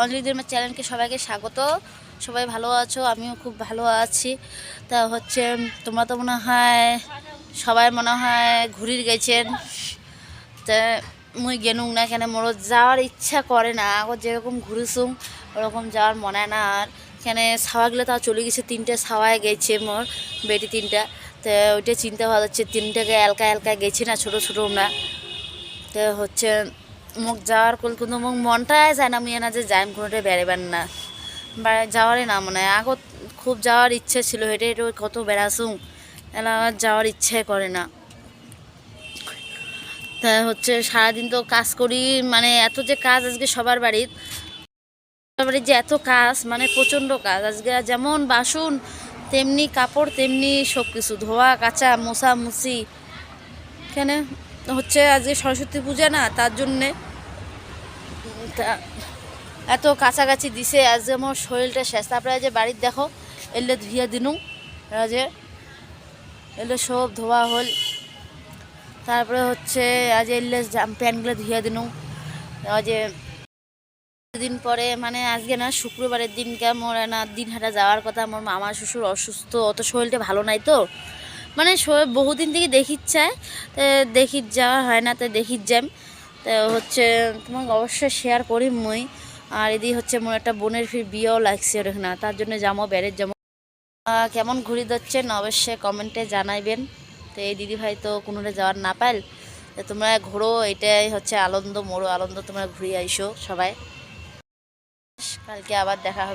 অঞ্জলি দের্মার চ্যানেলকে সবাইকে স্বাগত। সবাই ভালো আছো? আমিও খুব ভালো আছি। তা হচ্ছে, তোমরা তো মনে হয় সবাই মনে হয় ঘুরির গেছেন। তা মুই গেনুম না কেন, মোর যাওয়ার ইচ্ছা করে না। আগর যেরকম ঘুরেছুম ওরকম যাওয়ার মনে না। আর কেন ছাওয়াগুলো তাও চলে গেছে, তিনটে ছাওয়ায় গেছে মোর বেটি তিনটা। তো ওইটা চিন্তা ভালো হচ্ছে, তিনটাকে এলকা এলকা গেছি না, ছোটো ছোটো না। তো হচ্ছে মোক যাওয়ার কল কিন্তু মোক মনটাই যায় না মুই না যে যাইম কোনোটা বেড়াবেন না। যাওয়ারই না মনে হয়। আগত খুব যাওয়ার ইচ্ছে ছিল, হেঁটে হেঁটে কত বেড়াছুম এলা যাওয়ার ইচ্ছে করে না। তা হচ্ছে সারাদিন তো কাজ করি মানে এত যে কাজ আজকে সবার বাড়ির সবার বাড়ির যে এত কাজ মানে প্রচণ্ড কাজ। আজকে যেমন বাসন, তেমনি কাপড়, তেমনি সব কিছু ধোয়া, কাচা, মোছা, মুছি এখানে হচ্ছে আজকে সরস্বতী পূজা না, তার জন্যে তা এত কাছাকাছি দিছে আজ যে আমার শরীরটা শেষ। তারপরে যে বাড়ির দেখো, এলে ধুইয়া দিনু যে এলে সব ধোয়া হল। তারপরে হচ্ছে আজ এলে প্যান্টগুলো ধুইয়া দিনু। যে দিন পরে মানে আজকে না শুক্রবারের দিনকে মোর না দিন হাঁটা যাওয়ার কথা মোর মামা শ্বশুর অসুস্থ, অত শরীরটা ভালো নাই তো। মানে বহুদিন থেকে দেখির চায় দেখির যাওয়া হয় না, তো দেখির যাম। তো হচ্ছে তোমাকে অবশ্যই শেয়ার করি মুই। আর এদি হচ্ছে মোর একটা বোনের ফির বিয়েও লাগছে ওখানে তার জন্য যাব বেড়ের যাব কেমন ঘুরি দিচ্ছেন অবশ্যই কমেন্টে জানাইবেন। তো এই দিদি ভাই তো কোনোটা যাওয়ার না পাইল। তোমরা ঘোরো, এটাই হচ্ছে আনন্দ, মোরও আনন্দ, তোমরা ঘুরে আইসো সবাই। কালকে আবার দেখা হবে।